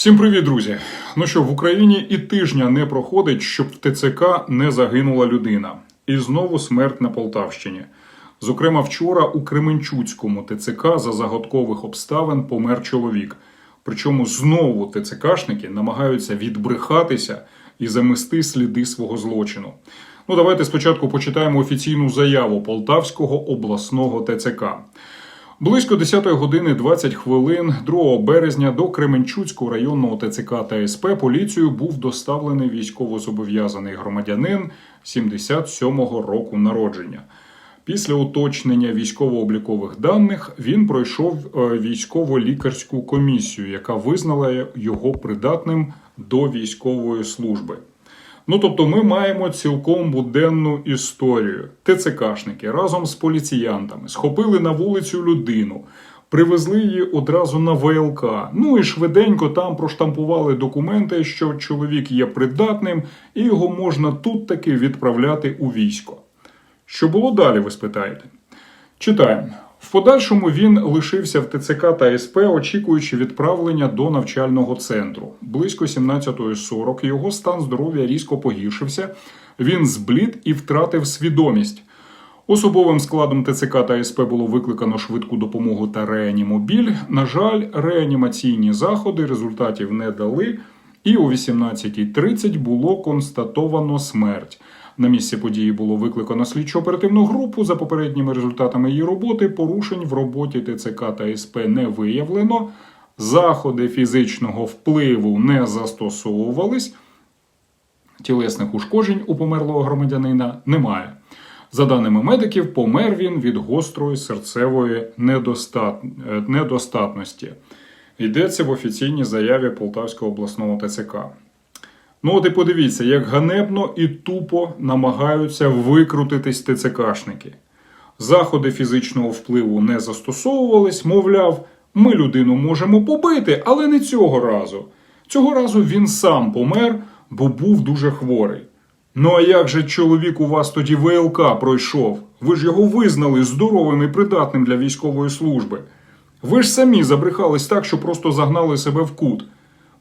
Всім привіт, друзі! Ну що, в Україні і тижня не проходить, щоб в ТЦК не загинула людина. І знову смерть на Полтавщині. Зокрема, вчора у Кременчуцькому ТЦК за загадкових обставин помер чоловік. Причому знову ТЦКшники намагаються відбрехатися і замести сліди свого злочину. Ну, давайте спочатку почитаємо офіційну заяву Полтавського обласного ТЦК. Близько 10 години 20 хвилин 2 березня до Кременчуцького районного ТЦК та СП поліцією був доставлений військовозобов'язаний громадянин 77-го року народження. Після уточнення військово-облікових даних він пройшов е, військово-лікарську комісію, яка визнала його придатним до військової служби. Ну тобто, ми маємо цілком буденну історію. ТЦКшники разом з поліціянтами схопили на вулицю людину, привезли її одразу на ВЛК. Ну і швиденько там проштампували документи, що чоловік є придатним, і його можна тут таки відправляти у військо. Що було далі, ви спитаєте? Читаємо. В подальшому він лишився в ТЦК та СП, очікуючи відправлення до навчального центру. Близько 17.40 його стан здоров'я різко погіршився. Він зблід і втратив свідомість. Особовим складом ТЦК та СП було викликано швидку допомогу та реанімобіль. На жаль, реанімаційні заходи результатів не дали, і о 18.30 було констатовано смерть. На місці події було викликано слідчо-оперативну групу. За попередніми результатами її роботи порушень в роботі ТЦК та СП не виявлено. Заходи фізичного впливу не застосовувались. Тілесних ушкоджень у померлого громадянина немає. За даними медиків, помер він від гострої серцевої недостат... е, недостатності. Йдеться в офіційній заяві Полтавського обласного ТЦК. Ну, от і подивіться, як ганебно і тупо намагаються викрутитись ТЦКшники. Заходи фізичного впливу не застосовувались, мовляв, ми людину можемо побити, але не цього разу. Цього разу він сам помер, бо був дуже хворий. Ну а як же чоловік у вас тоді ВЛК пройшов? Ви ж його визнали здоровим і придатним для військової служби. Ви ж самі забрехались так, що просто загнали себе в кут.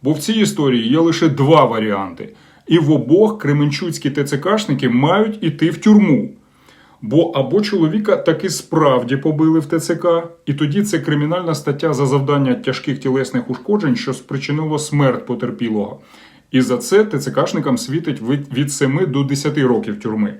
Бо в цій історії є лише два варіанти, і в обох кременчуцькі ТЦКшники мають іти в тюрму. Бо або чоловіка таки справді побили в ТЦК, і тоді це кримінальна стаття за завдання тяжких тілесних ушкоджень, що спричинило смерть потерпілого. І за це ТЦКшникам світить від від 7 до 10 років тюрми.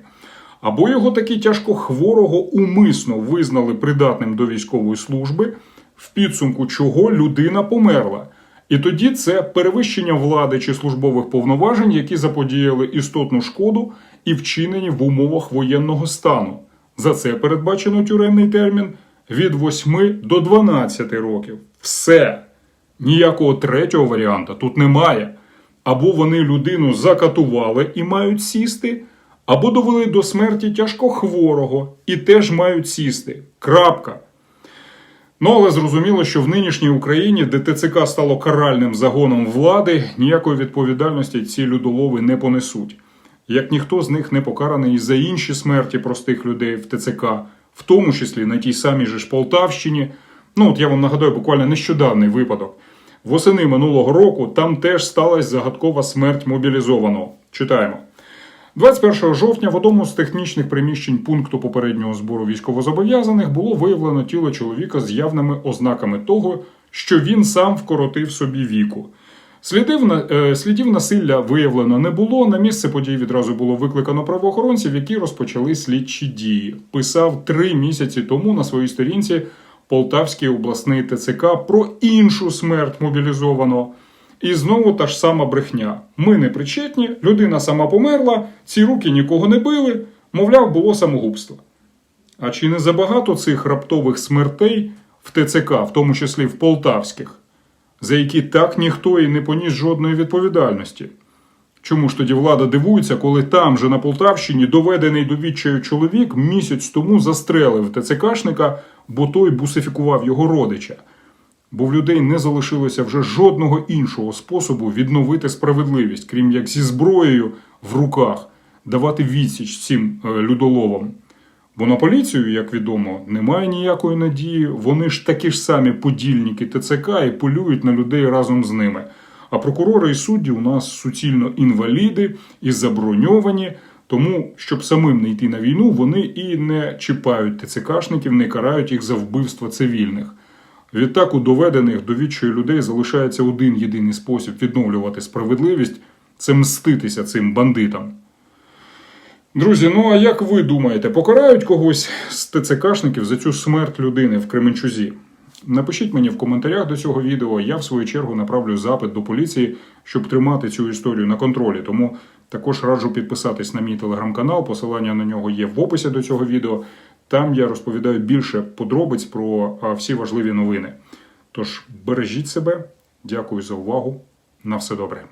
Або його таки тяжко хворого умисно визнали придатним до військової служби, в підсумку чого людина померла. І тоді це перевищення влади чи службових повноважень, які заподіяли істотну шкоду і вчинені в умовах воєнного стану. За це передбачено тюремний термін від 8 до 12 років. Все. Ніякого третього варіанта тут немає. Або вони людину закатували і мають сісти, або довели до смерті тяжко хворого і теж мають сісти. Крапка. Ну, але зрозуміло, що в нинішній Україні, де ТЦК стало каральним загоном влади, ніякої відповідальності ці людолови не понесуть. Як ніхто з них не покараний і за інші смерті простих людей в ТЦК, в тому числі на тій самій же ж Полтавщині. Ну, от я вам нагадаю, буквально нещодавний випадок. Восени минулого року там теж сталася загадкова смерть мобілізованого. Читаємо. 21 жовтня в одному з технічних приміщень пункту попереднього збору військовозобов'язаних було виявлено тіло чоловіка з явними ознаками того, що він сам вкоротив собі віку. Слідів, е, слідів насилля виявлено не було. На місце подій відразу було викликано правоохоронців, які розпочали слідчі дії. Писав три місяці тому на своїй сторінці Полтавський обласний ТЦК про іншу смерть мобілізованого. І знову та ж сама брехня. Ми не причетні, людина сама померла, ці руки нікого не били, мовляв, було самогубство. А чи не забагато цих раптових смертей в ТЦК, в тому числі в полтавських, за які так ніхто і не поніс жодної відповідальності? Чому ж тоді влада дивується, коли там же на Полтавщині доведений до відчаю чоловік місяць тому застрелив ТЦКшника, бо той бусифікував його родича? Бо в людей не залишилося вже жодного іншого способу відновити справедливість, крім як зі зброєю в руках давати відсіч цим е, людоловам. Бо на поліцію, як відомо, немає ніякої надії. Вони ж такі ж самі подільники ТЦК і полюють на людей разом з ними. А прокурори і судді у нас суцільно інваліди і заброньовані. Тому, щоб самим не йти на війну, вони і не чіпають ТЦКшників, не карають їх за вбивство цивільних. Відтак, у доведених до відчаю людей залишається один єдиний спосіб відновлювати справедливість це мститися цим бандитам. Друзі, ну а як ви думаєте, покарають когось з ТЦКшників за цю смерть людини в Кременчузі? Напишіть мені в коментарях до цього відео. Я в свою чергу направлю запит до поліції, щоб тримати цю історію на контролі. Тому також раджу підписатись на мій телеграм-канал. Посилання на нього є в описі до цього відео. Там я розповідаю більше подробиць про всі важливі новини. Тож бережіть себе, дякую за увагу. На все добре.